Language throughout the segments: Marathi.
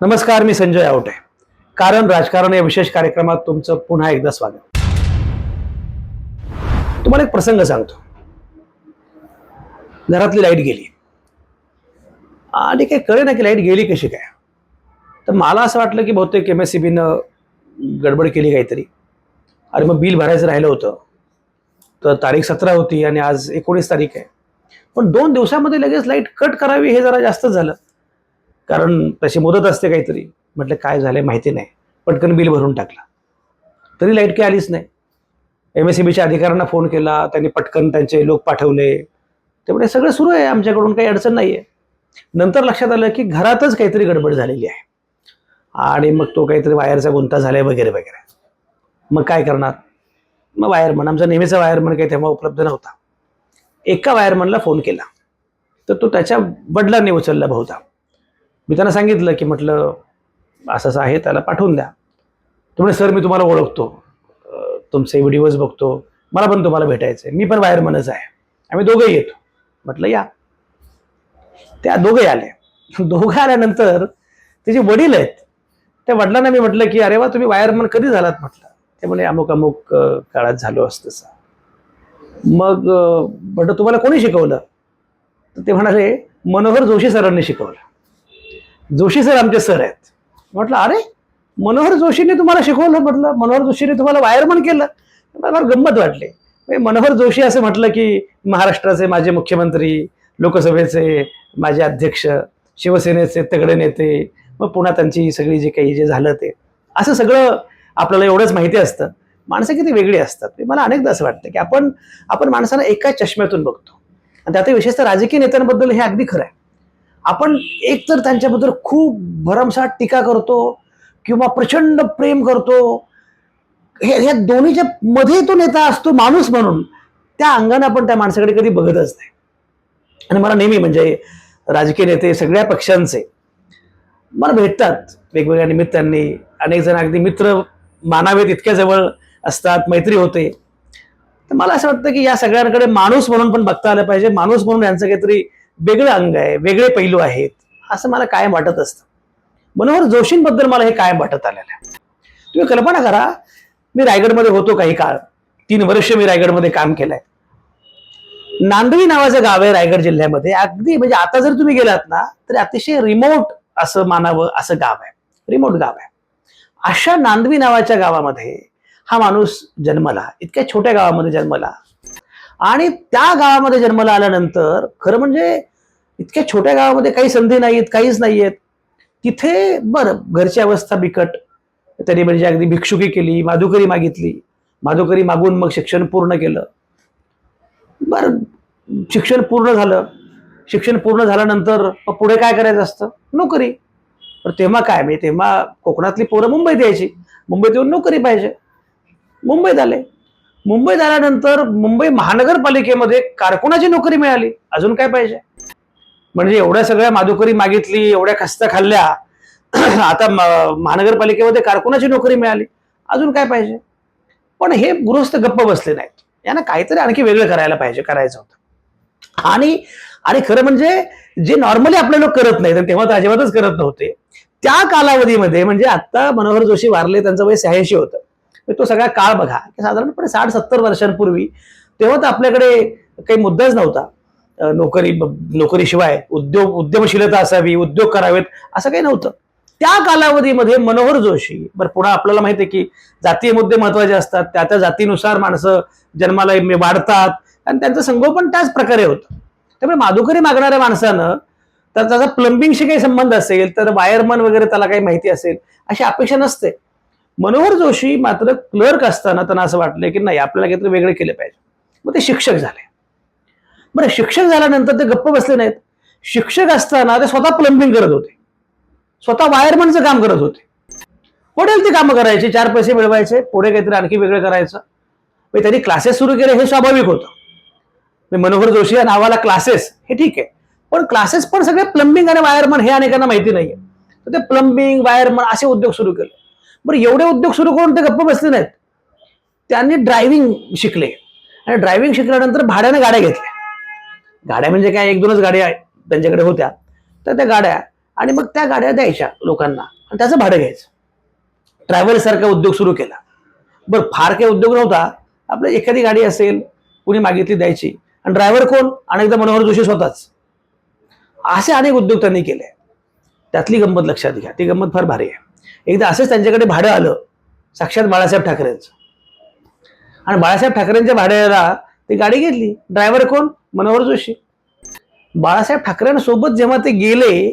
नमस्कार मी संजय आवटे. कारण राजकारण या विशेष कार्यक्रमात तुमचं पुन्हा एकदा स्वागत. तुम्हाला एक प्रसंग सांगतो. घरातली लाइट गेली. आणि काही कळे ना की लाइट गेली कशी काय. तर मला असं वाटलं की बहुतेक एम एस सी बीनं गडबड केली काहीतरी. अरे मग बिल भरायचं राहिलं होतं. तर तारीख सतरा होती आणि आज एकोणीस तारीख आहे. पण दोन दिवसामध्ये लगेच लाइट कट करावी हे जरा जास्त झालं. कारण तशी मुदत असते काहीतरी. म्हटलं काय झालंय माहिती नाही. पटकन बिल भरून टाकलं. तरी लाइट काही आलीच नाही. एम एस सी बीच्या अधिकाऱ्यांना फोन केला. त्यांनी पटकन त्यांचे लोक पाठवले. त्यामुळे सगळं सुरू आहे. आमच्याकडून काही अडचण नाही आहे नंतर लक्षात आलं की घरातच काहीतरी गडबड झालेली आहे. आणि मग तो काहीतरी वायरचा गुंता झालाय वगैरे वगैरे. मग काय करणार? मग वायरमन आमचा नेहमीचा वायरमन काही तेव्हा उपलब्ध नव्हता. एका वायरमनला फोन केला. तर तो त्याच्या वडिलांनी उचलला बहुधा. मी त्यांना सांगितलं की म्हटलं असं असं आहे त्याला पाठवून द्या. तुम्ही सर मी तुम्हाला ओळखतो. तुमचे व्हिडिओज बघतो. मला पण तुम्हाला भेटायचं आहे मी पण वायरमनच आहे. आम्ही दोघंही येतो. म्हटलं या. त्या दोघंही आले. दोघं आल्यानंतर ते जे वडील आहेत. त्या वडिलांना मी म्हटलं की अरे वा तुम्ही वायरमन कधी झालात? म्हटलं. ते म्हणे अमुक अमुक काळात झालो असतसा मग म्हटलं तुम्हाला कोणी शिकवलं? तर ते म्हणाले मनोहर जोशी सरांनी शिकवलं. जोशी सर आमचे सर आहेत. म्हटलं अरे मनोहर जोशीने तुम्हाला शिकवलं? म्हटलं मनोहर जोशीने तुम्हाला वायरमन केलं. मला फार गंमत वाटली. म्हणजे मनोहर जोशी असं म्हटलं की महाराष्ट्राचे माझे मुख्यमंत्री लोकसभेचे माझे अध्यक्ष शिवसेनेचे तगडे नेते मग पुन्हा त्यांची सगळी जे काही जे झालं ते. असं सगळं आपल्याला एवढंच माहिती असतं. माणसं किती वेगळी असतात. ते मला अनेकदा असं वाटतं की आपण आपण माणसांना एका चष्म्यातून बघतो. आणि त्यातही विशेषतः राजकीय नेत्यांबद्दल हे अगदी खरं आहे. आपण एक तर त्यांच्याबद्दल खूप भरमसाठ टीका करतो किंवा प्रचंड प्रेम करतो. हे ह्या दोन्हीच्या मध्ये तो नेता असतो माणूस म्हणून त्या अंगाने आपण त्या माणसाकडे कधी बघतच नाही. आणि मला नेहमी म्हणजे राजकीय नेते सगळ्या पक्षांचे मला भेटतात. वेगवेगळ्या निमित्तांनी अनेक जण अगदी मित्र मानावेत इतक्या जवळ असतात मैत्री होते. तर मला असं वाटतं की या सगळ्यांकडे माणूस म्हणून पण बघता आलं पाहिजे. माणूस म्हणून यांचं काहीतरी वेगळं अंग आहे वेगळे पैलू आहेत असं मला कायम वाटत असतं. मनोहर जोशींबद्दल मला हे कायम वाटत आलेलं आहे. तुम्ही कल्पना करा मी रायगडमध्ये होतो काही काळ. तीन वर्ष मी रायगडमध्ये काम केलंय. नांदवी नावाचं गाव आहे रायगड जिल्ह्यामध्ये. अगदी म्हणजे आता जर तुम्ही गेलात ना तर अतिशय रिमोट असं मानावं असं गाव आहे. रिमोट गाव आहे. अशा नांदवी नावाच्या गावामध्ये हा माणूस जन्मला. इतक्या छोट्या गावामध्ये जन्मला. आणि त्या गावामध्ये जन्माला आल्यानंतर खरं म्हणजे इतक्या छोट्या गावामध्ये काही संधी नाहीत काहीच नाहीयेत. तिथे बरं घरची अवस्था बिकट. त्यांनी म्हणजे अगदी भिक्षुकी केली माधुकरी मागितली. माधुकरी मागून मग शिक्षण पूर्ण केलं. बरं शिक्षण पूर्ण झालं. शिक्षण पूर्ण झाल्यानंतर मग पुढे काय करायचं असतं? नोकरी. पण तेव्हा काय? म्हणजे तेव्हा कोकणातली पोरं मुंबईत यायची. मुंबईत येऊन नोकरी पाहिजे. मुंबईत आले. मुंबईत आल्यानंतर मुंबई महानगरपालिकेमध्ये कारकुनाची नोकरी मिळाली. अजून काय पाहिजे? म्हणजे एवढ्या सगळ्या माधुकरी मागितली एवढ्या खस्ता खाल्ल्या आता महानगरपालिकेमध्ये कारकुनाची नोकरी मिळाली. अजून काय पाहिजे? पण हे गृहस्थ गप्प बसले नाहीत. यांना काहीतरी आणखी वेगळं करायला पाहिजे करायचं होतं. आणि आणि खरं म्हणजे जे नॉर्मली आपले लोक करत नाहीत तेव्हा तर अजिबातच करत नव्हते त्या कालावधीमध्ये म्हणजे आता मनोहर जोशी वारले त्यांचं वय शहाऐंशी होतं. तो सगळा काळ बघा साधारणपणे साठ सत्तर वर्षांपूर्वी तेव्हा तर आपल्याकडे काही मुद्दाच नव्हता. नोकरी नोकरीशिवाय उद्योग उद्यमशीलता असावी उद्योग करावेत असं काही नव्हतं. त्या कालावधीमध्ये मनोहर जोशी बरं पुन्हा आपल्याला माहिती आहे की जातीय मुद्दे महत्त्वाचे असतात त्या त्या जातीनुसार माणसं जन्माला वाढतात आणि त्यांचं संगोपन त्याच प्रकारे होतं. त्यामुळे माधुकरी मागणाऱ्या माणसानं तर त्याचा प्लंबिंगशी काही संबंध असेल तर वायरमन वगैरे त्याला काही माहिती असेल अशी अपेक्षा नसते. मनोहर जोशी मात्र क्लर्क असताना त्यांना असं वाटलं की नाही आपल्याला काहीतरी वेगळे केले पाहिजे. मग ते शिक्षक झाले. बरं शिक्षक झाल्यानंतर ते गप्प बसले नाहीत. शिक्षक असताना ते स्वतः प्लंबिंग करत होते. स्वतः वायरमनचं काम करत होते. पडेल ती कामं करायचे चार पैसे मिळवायचे पुढे काहीतरी आणखी वेगळं करायचं. मग त्यांनी क्लासेस सुरू केले हे स्वाभाविक होतं. म्हणजे मनोहर जोशी या नावाला क्लासेस हे ठीक आहे. पण क्लासेस पण सगळे प्लंबिंग आणि वायरमन हे अनेकांना माहिती नाहीये. तर ते प्लंबिंग वायरमन असे उद्योग सुरू केले. बरं एवढे उद्योग सुरू करून ते गप्प बसले नाहीत. त्यांनी ड्रायव्हिंग शिकले. आणि ड्रायव्हिंग शिकल्यानंतर भाड्याने गाड्या घेतल्या. गाड्या म्हणजे काय? एक दोनच गाड्या त्यांच्याकडे होत्या. तर त्या गाड्या आणि मग त्या गाड्या द्यायच्या लोकांना. आणि त्याचं भाडं घ्यायचं. ट्रॅव्हल सारखा उद्योग सुरू केला. बरं फार काही उद्योग नव्हता. आपलं एखादी गाडी असेल कुणी मागितली द्यायची. आणि ड्रायव्हर कोण? अनेकदा मनोहर जोशी स्वतःच. असे अनेक उद्योग त्यांनी केले. त्यातली गंमत लक्षात घ्या. ती गंमत फार भारी आहे. एकदा असंच त्यांच्याकडे भाडं आलं साक्षात बाळासाहेब ठाकरेंचं. आणि बाळासाहेब ठाकरेंच्या भाड्याला ती गाडी घेतली. ड्रायव्हर कोण? मनोहर जोशी. बाळासाहेब ठाकरेंसोबत जेव्हा ते गेले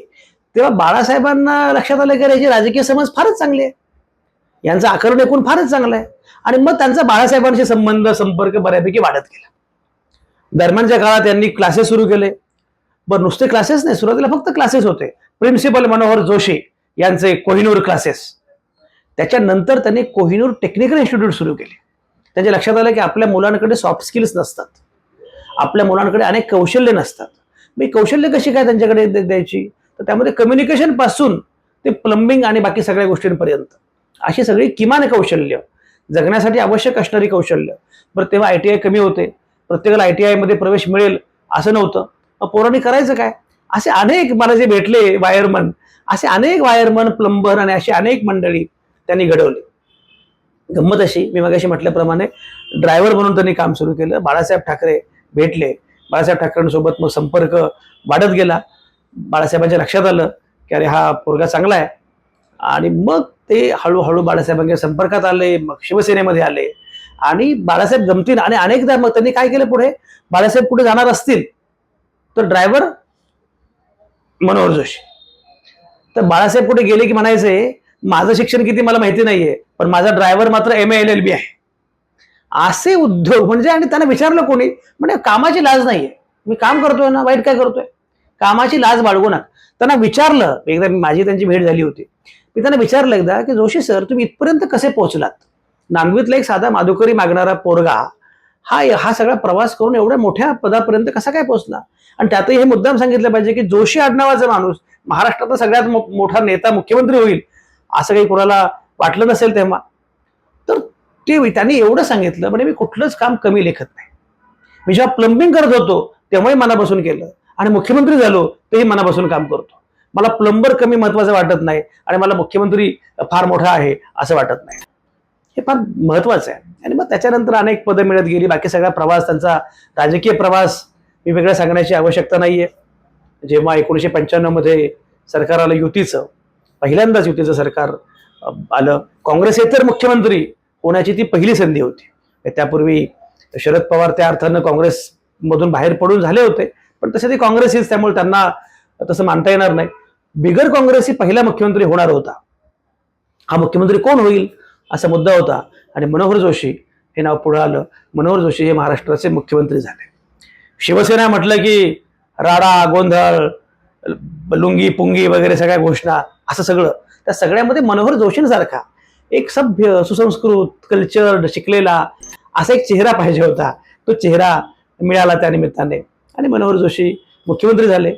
तेव्हा बाळासाहेबांना लक्षात आलं की याचे याची राजकीय समज फारच चांगली आहे. यांचं आकरण एकूण फारच चांगलं आहे. आणि मग त्यांचा बाळासाहेबांशी संबंध संपर्क बऱ्यापैकी वाढत गेला. दरम्यानच्या काळात त्यांनी क्लासेस सुरू केले. बरं नुसते क्लासेस नाही सुरुवातीला फक्त क्लासेस होते. प्रिन्सिपल मनोहर जोशी यांचे कोहिनूर क्लासेस त्याच्यानंतर त्यांनी कोहिनूर टेक्निकल इन्स्टिट्यूट सुरू केले. त्यांच्या लक्षात आलं की आपल्या मुलांकडे सॉफ्ट स्किल्स नसतात. आपल्या मुलांकडे अनेक कौशल्य नसतात. मी कौशल्य कशी काय त्यांच्याकडे द्यायची? तर त्यामध्ये कम्युनिकेशनपासून ते प्लंबिंग आणि बाकी सगळ्या गोष्टींपर्यंत. अशी सगळी किमान कौशल्य. जगण्यासाठी आवश्यक असणारी कौशल्य. बरं तेव्हा आय टी आय कमी होते. प्रत्येकाला आय टी आयमध्ये प्रवेश मिळेल असं नव्हतं. मग पोरांनी करायचं काय? असे अनेक मला जे भेटले वायरमन असे अनेक वायरमन प्लंबर आणि अशी अनेक मंडळी त्यांनी घडवली. गंमत अशी मी मगाशी म्हटल्याप्रमाणे ड्रायव्हर म्हणून त्यांनी काम सुरू केलं. बाळासाहेब ठाकरे भेटले बाळासाहेब ठाकरेंसोबत मग संपर्क वाढत गेला. बाळासाहेबांच्या लक्षात आलं की अरे हा पोरगा चांगला आहे. आणि मग ते हळूहळू बाळासाहेबांच्या संपर्कात आले मग शिवसेनेमध्ये आले. आणि बाळासाहेब जमतील आणि अनेकदा मग त्यांनी काय केलं पुढे? बाळासाहेब कुठे जाणार असतील? तर ड्रायव्हर मनोहर जोशी. तर बाळासाहेब कुठे गेले की म्हणायचे माझं शिक्षण किती मला माहिती नाहीये पण माझा ड्रायव्हर मात्र एम एल एल बी आहे. असे उद्योग म्हणजे आणि त्यांना विचारलं कोणी? म्हणजे कामाची लाज नाहीये. मी काम करतोय ना वाईट काय करतोय? कामाची लाज बाळगू नका. त्यांना विचारलं एकदा माझी त्यांची भेट झाली होती. मी त्यांना विचारलं एकदा की जोशी सर तुम्ही इथपर्यंत कसे पोहोचलात? नांदवीतला एक साधा माधुकरी मागणारा पोरगा हा हा सगळा प्रवास करून एवढ्या मोठ्या पदापर्यंत कसा काय पोहोचला? आणि त्यातही हे मुद्दाम सांगितलं पाहिजे की जोशी आडनावाचा माणूस महाराष्ट्राचा सगळ्यात मोठा नेता मुख्यमंत्री होईल असं काही कोणाला वाटलं नसेल तेव्हा. ते त्यांनी एवढं सांगितलं म्हणजे मी कुठलंच काम कमी लेखत नाही. मी जेव्हा प्लंबिंग करत होतो तेव्हाही मनापासून केलं. आणि मुख्यमंत्री झालो तेही मनापासून काम करतो. मला प्लंबर कमी महत्वाचं वाटत नाही आणि मला मुख्यमंत्री फार मोठा आहे असं वाटत नाही. हे फार महत्वाचं आहे. आणि मग त्याच्यानंतर अनेक पदं मिळत गेली. बाकी सगळा प्रवास त्यांचा राजकीय प्रवास मी वेगळं सांगण्याची आवश्यकता नाहीये. जेव्हा एकोणीसशे पंच्याण्णवमध्ये सरकार आलं युतीचं पहिल्यांदाच युतीचं सरकार अ, आलं. तर मुख्यमंत्री होण्याची ती पहिली संधी होती. त्यापूर्वी शरद पवार त्या अर्थानं काँग्रेसमधून बाहेर पडून झाले होते. पण तसे ते काँग्रेसीच त्यामुळे त्यांना तसं मानता येणार नाही. बिगर काँग्रेसी पहिला मुख्यमंत्री होणार होता. हा मुख्यमंत्री कोण होईल असा मुद्दा होता. आणि मनोहर जोशी हे नाव पुढे आलं. मनोहर जोशी हे महाराष्ट्राचे मुख्यमंत्री झाले. शिवसेना म्हटलं की राडा गोंधळ लुंगी पुंगी वगैरे सगळ्या घोषणा असं सगळं. त्या सगळ्यामध्ये मनोहर जोशींसारखा एक सभ्य सुसंस्कृत कल्चर्ड शिकलेला असा एक चेहरा पाहिजे होता. तो चेहरा मिळाला त्या निमित्ताने. आणि मनोहर जोशी मुख्यमंत्री झाले.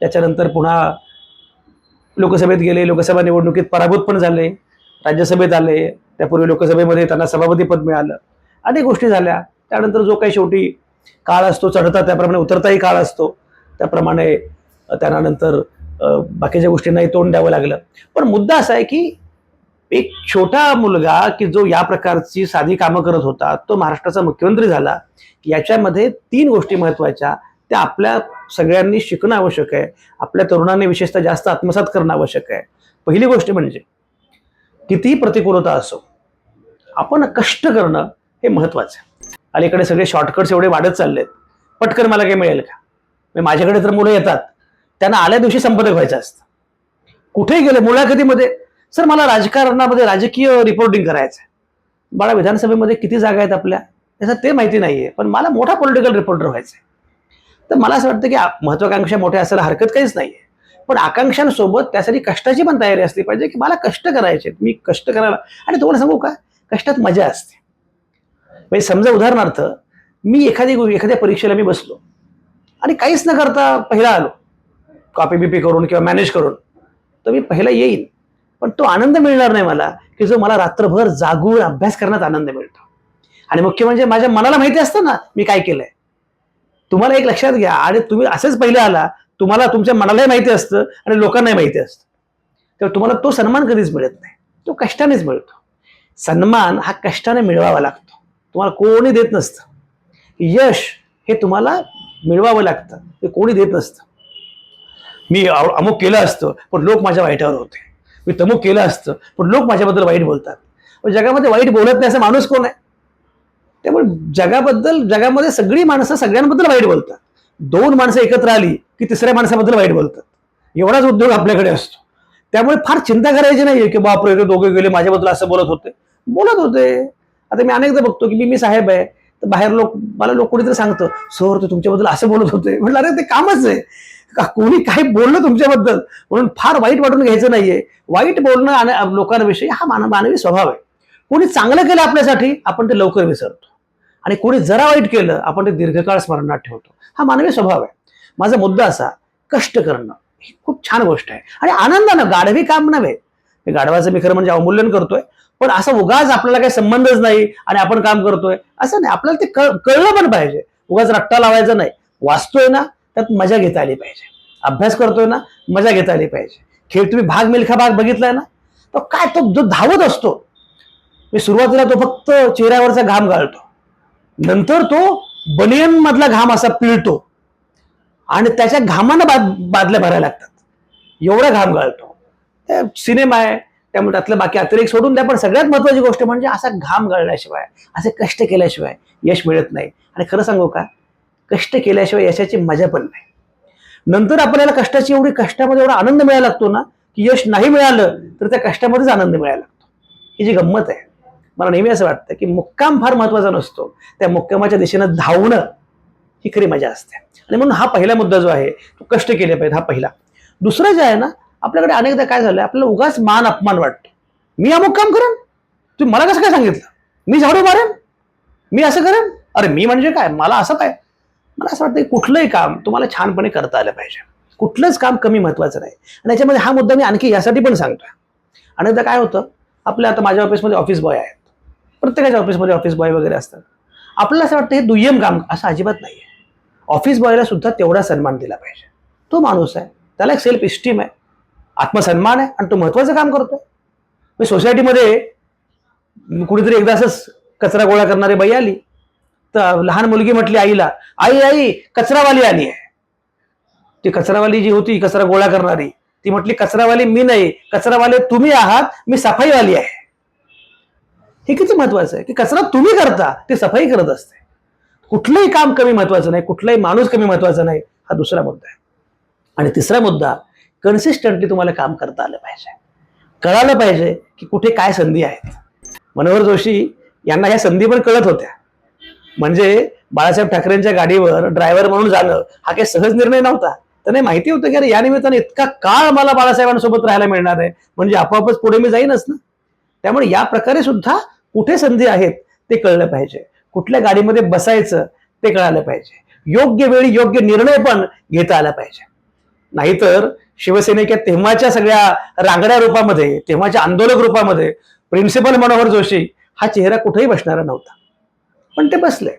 त्याच्यानंतर पुन्हा लोकसभेत गेले. लोकसभा निवडणुकीत पराभूत पण झाले. राज्यसभेत आले. त्यापूर्वी लोकसभेमध्ये त्यांना सभापतीपद मिळालं. अनेक गोष्टी झाल्या. त्यानंतर जो काही शेवटी काळ असतो चढता त्याप्रमाणे उतरताही काळ असतो. त्याप्रमाणे त्यांना नंतर बाकीच्या गोष्टींनाही तोंड द्यावं लागलं. पण मुद्दा असा आहे की एक छोटा मुलगा की जो या प्रकारची साधी कामं करत होता तो महाराष्ट्राचा मुख्यमंत्री झाला याच्यामध्ये तीन गोष्टी महत्त्वाच्या. त्या आपल्या सगळ्यांनी शिकणं आवश्यक आहे. आपल्या तरुणांनी विशेषतः जास्त आत्मसात करणं आवश्यक आहे. पहिली गोष्ट म्हणजे कितीही प्रतिकूलता असो आपण कष्ट करणं हे महत्वाचं आहे. अलीकडे सगळे शॉर्टकट्स एवढे वाढत चाललेत. पटकन मला काही मिळेल का? म्हणजे माझ्याकडे तर मुलं येतात. त्यांना आल्या दिवशी संपादक व्हायचं असतं. कुठेही गेले? मुलाखतीमध्ये सर मला राजकारणामध्ये राजकीय रिपोर्टिंग करायचं आहे बाळा विधानसभेमध्ये किती जागा आहेत आपल्या? त्याचं ते माहिती नाहीये पण मला मोठा पॉलिटिकल रिपोर्टर व्हायचं आहे तर मला असं वाटतं की महत्वाकांक्षा मोठ्या असायला हरकत काहीच नाहीये. पण आकांक्षांसोबत त्यासाठी कष्टाची पण तयारी असली पाहिजे की मला कष्ट करायचे मी कष्ट करायला आणि तुम्हाला सांगू का? कष्टात मजा असते. म्हणजे समजा उदाहरणार्थ मी एखादी एखाद्या परीक्षेला मी बसलो. आणि काहीच न करता पहिला आलो. कॉपी बिपी करून किंवा मॅनेज करून. तर मी पहिला येईन. पण तो आनंद मिळणार नाही मला की जो मला रात्रभर जागून अभ्यास करण्यात आनंद मिळतो. आणि मुख्य म्हणजे माझ्या मनाला माहिती असतं ना मी काय केलंय. तुम्हाला एक लक्षात घ्या आणि तुम्ही असेच पहिले आला तुम्हाला तुमच्या मनालाही माहिती असतं आणि लोकांनाही माहिती असतं. तेव्हा तुम्हाला तो सन्मान कधीच मिळत नाही. तो कष्टानेच मिळतो. सन्मान हा कष्टाने मिळवावा लागतो. तुम्हाला कोणी देत नसतं. यश हे तुम्हाला मिळवावं लागतं. ते कोणी देत नसतं. मी अमुक केलं असतं पण लोक माझ्या वाईटावर होते. मी तमुक केलं असतं. पण लोक माझ्याबद्दल वाईट बोलतात. पण जगामध्ये वाईट बोलत नाही असा माणूस कोण आहे? त्यामुळे जगाबद्दल जगामध्ये सगळी माणसं सगळ्यांबद्दल वाईट बोलतात. दोन माणसं एकत्र आली की तिसऱ्या माणसाबद्दल वाईट बोलतात. एवढाच उद्योग आपल्याकडे असतो. त्यामुळे फार चिंता करायची नाहीये की बापरे ते दोघे गेले माझ्याबद्दल असं बोलत होते. बोलत होते. आता मी अनेकदा बघतो की मी मी साहेब आहे. तर बाहेर लोक मला लोक कोणीतरी सांगतं सर ते तुमच्याबद्दल असं बोलत होते. म्हटलं अरे ते कामच आहे. का कोणी काही बोललं तुमच्याबद्दल? म्हणून फार वाईट वाटून घ्यायचं नाहीये. वाईट बोलणं आणि लोकांविषयी हा मान मानवी स्वभाव आहे. कोणी चांगलं केलं आपल्यासाठी आपण ते लवकर विसरतो. आणि कोणी जरा वाईट केलं आपण ते दीर्घकाळ स्मरणात ठेवतो. हा मानवी स्वभाव आहे. माझा मुद्दा असा कष्ट करणं ही खूप छान गोष्ट आहे. आणि आनंदानं गाढवी काम नव्हे. मी गाढवाचं मी खरं म्हणजे अवमूल्यन करतोय पण असं उगाच आपल्याला काही संबंधच नाही आणि आपण काम करतोय. असं नाही आपल्याला ते कळ कळलं पण पाहिजे. उगाच रट्टा लावायचा नाही. वाचतोय ना त्यात मजा घेता आली पाहिजे. अभ्यास करतोय ना मजा घेता आली पाहिजे. खेळ तुम्ही भाग मिल्खा भाग बघितलाय ना तो काय तो जो धावत असतो मी सुरुवातीला तो फक्त चेहऱ्यावरचा घाम गाळतो. नंतर तो बनियन मधला घाम असा पिळतो. आणि त्याच्या घामानं बाद बादल्या भरायला लागतात. एवढा घाम गाळतो. सिनेमा आहे त्यामुळे त्यातलं बाकी अतिरेक सोडून द्या पण सगळ्यात महत्वाची गोष्ट म्हणजे असा घाम गाळल्याशिवाय असे कष्ट केल्याशिवाय यश मिळत नाही. आणि खरं सांगू का कष्ट केल्याशिवाय यशाची मजा पण नाही. नंतर आपल्याला कष्टाची एवढी कष्टामध्ये एवढा आनंद मिळायला लागतो ना की यश नाही मिळालं तर त्या कष्टामध्येच आनंद मिळायला लागतो. ही जी गंमत आहे मला नेहमी असं वाटतं की मुक्काम फार महत्त्वाचा नसतो. त्या मुक्कामाच्या दिशेनं धावणं ही खरी मजा असते. आणि म्हणून हा पहिला मुद्दा जो आहे तो कष्ट केले पाहिजे हा पहिला. दुसरं जे आहे ना आपल्याकडे अनेकदा काय झालं आपल्याला उगाच मान अपमान वाटतो. मी हा मुक्काम करेन? तुम्ही मला कसं काय सांगितलं? मी झाडू मारेन? मी असं करेन? अरे मी म्हणजे काय? मला असं काय? मला असं वाटतं की कुठलंही काम तुम्हाला छानपणे करता आलं पाहिजे. कुठलंच काम कमी महत्वाचं नाही. आणि याच्यामध्ये हा मुद्दा मी आणखी यासाठी पण सांगतोय. आणि अनेकदा काय होतं आपल्या आता माझ्या ऑफिसमध्ये ऑफिस बॉय आहेत. प्रत्येकाच्या ऑफिसमध्ये ऑफिस बॉय वगैरे असतात. आपल्याला असं वाटतं हे दुय्यम काम असं अजिबात नाही आहे ऑफिस बॉयला सुद्धा तेवढा सन्मान दिला पाहिजे. तो माणूस आहे त्याला एक सेल्फ इस्टीम आहे आत्मसन्मान आहे आणि तो महत्वाचं काम करतोय. मी सोसायटीमध्ये कुणीतरी एकदा असंच कचरा गोळा करणारी बाई आली. तर लहान मुलगी म्हटली आईला आई आई कचरावाली आली आहे. ती कचरावाली जी होती कचरा गोळा करणारी ती म्हटली कचरावाली मी नाही कचरावाले तुम्ही आहात मी सफाईवाली आहे. हे किती महत्वाचं आहे की कचरा तुम्ही करता ते सफाई करत असते. कुठलंही काम कमी महत्वाचं नाही कुठलाही माणूस कमी महत्त्वाचा नाही हा दुसरा मुद्दा आहे. आणि तिसरा मुद्दा कन्सिस्टंटली तुम्हाला काम करता आलं पाहिजे. कळालं पाहिजे की कुठे काय संधी आहेत. मनोहर जोशी यांना ह्या संधी पण कळत होत्या. म्हणजे बाळासाहेब ठाकरेंच्या गाडीवर ड्रायव्हर म्हणून जाणं हा काही सहज निर्णय नव्हता. त्यांना माहिती होतं की अरे या निमित्ताने इतका काळ मला बाळासाहेबांसोबत राहायला मिळणार आहे. म्हणजे आपोआपच पुढे मी जाईनच ना. त्यामुळे या प्रकारे सुद्धा कुठे संधी आहेत ते कळलं पाहिजे. कुठल्या गाडीमध्ये बसायचं ते कळालं पाहिजे. योग्य वेळी योग्य निर्णय पण घेता आला पाहिजे. नाहीतर शिवसेनेच्या तेव्हाच्या सगळ्या रांगड्या रूपामध्ये तेव्हाच्या आंदोलक रूपामध्ये प्रिन्सिपल मनोहर जोशी हा चेहरा कुठेही बसणारा नव्हता. पण ते बसले.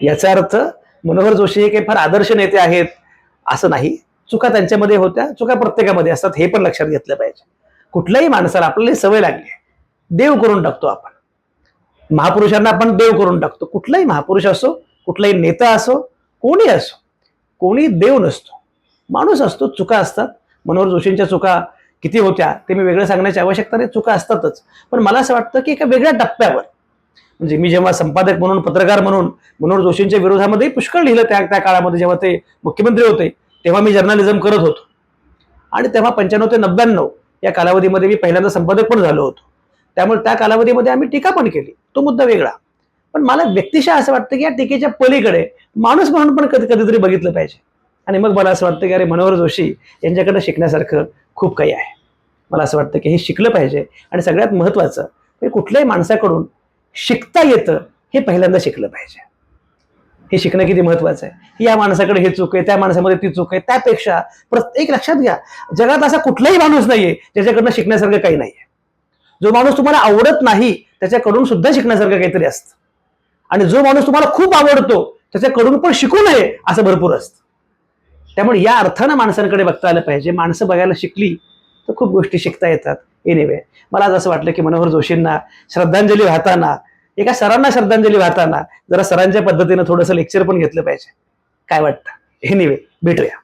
याचा अर्थ मनोहर जोशी हे काही फार आदर्श नेते आहेत असं नाही. चुका त्यांच्यामध्ये होत्या चुका प्रत्येकामध्ये असतात हे पण लक्षात घेतलं पाहिजे. कुठल्याही माणसाला आपल्याला सवय लागली आहे. देव करून टाकतो आपण. महापुरुषांना आपण देव करून टाकतो. कुठलाही महापुरुष असो कुठलाही नेता असो कोणी असो कोणी देव नसतो. माणूस असतो चुका असतात. मनोहर जोशींच्या चुका किती होत्या ते मी वेगळं सांगण्याची आवश्यकता नाही. चुका असतातच. पण मला असं वाटतं की एका वेगळ्या टप्प्यावर म्हणजे मी जेव्हा संपादक म्हणून पत्रकार म्हणून मनोहर जोशींच्या विरोधामध्ये पुष्कळ लिहिलं त्या त्या काळामध्ये जेव्हा ते मुख्यमंत्री होते तेव्हा मी जर्नलिझम करत होतो. आणि तेव्हा पंच्याण्णव ते नव्याण्णव या कालावधीमध्ये मी पहिल्यांदा संपादक पण झालो होतो. त्यामुळे त्या कालावधीमध्ये आम्ही टीका पण केली. तो मुद्दा वेगळा. पण मला व्यक्तिशः असं वाटतं की या टीकेच्या पलीकडे माणूस म्हणून पण कधी कधीतरी बघितलं पाहिजे. आणि मग मला असं वाटतं की अरे मनोहर जोशी यांच्याकडे शिकण्यासारखं खूप काही आहे. मला असं वाटतं की हे शिकलं पाहिजे. आणि सगळ्यात महत्त्वाचं कुठल्याही माणसाकडून शिकता येतं हे पहिल्यांदा शिकलं पाहिजे. हे शिकणं किती महत्वाचं आहे. या माणसाकडे हे चूक आहे त्या माणसामध्ये ती चूक आहे त्यापेक्षा प्रत्येक लक्षात घ्या जगात असा कुठलाही माणूस नाहीये ज्याच्याकडनं शिकण्यासारखं काही नाहीये. जो माणूस तुम्हाला आवडत नाही त्याच्याकडून सुद्धा शिकण्यासारखं काहीतरी असतं. आणि जो माणूस तुम्हाला खूप आवडतो त्याच्याकडून पण शिकू नये असं भरपूर असतं. त्यामुळे या अर्थानं माणसांकडे बघता आलं पाहिजे. माणसं बघायला शिकली तर खूप गोष्टी शिकता येतात. एनिवे मला आज असं वाटलं की मनोहर जोशींना श्रद्धांजली वाहताना एका सरांना श्रद्धांजली वाहताना जरा सरांच्या पद्धतीनं थोडंसं लेक्चर पण घेतलं पाहिजे. काय वाटतं? एनिवे भेटूया.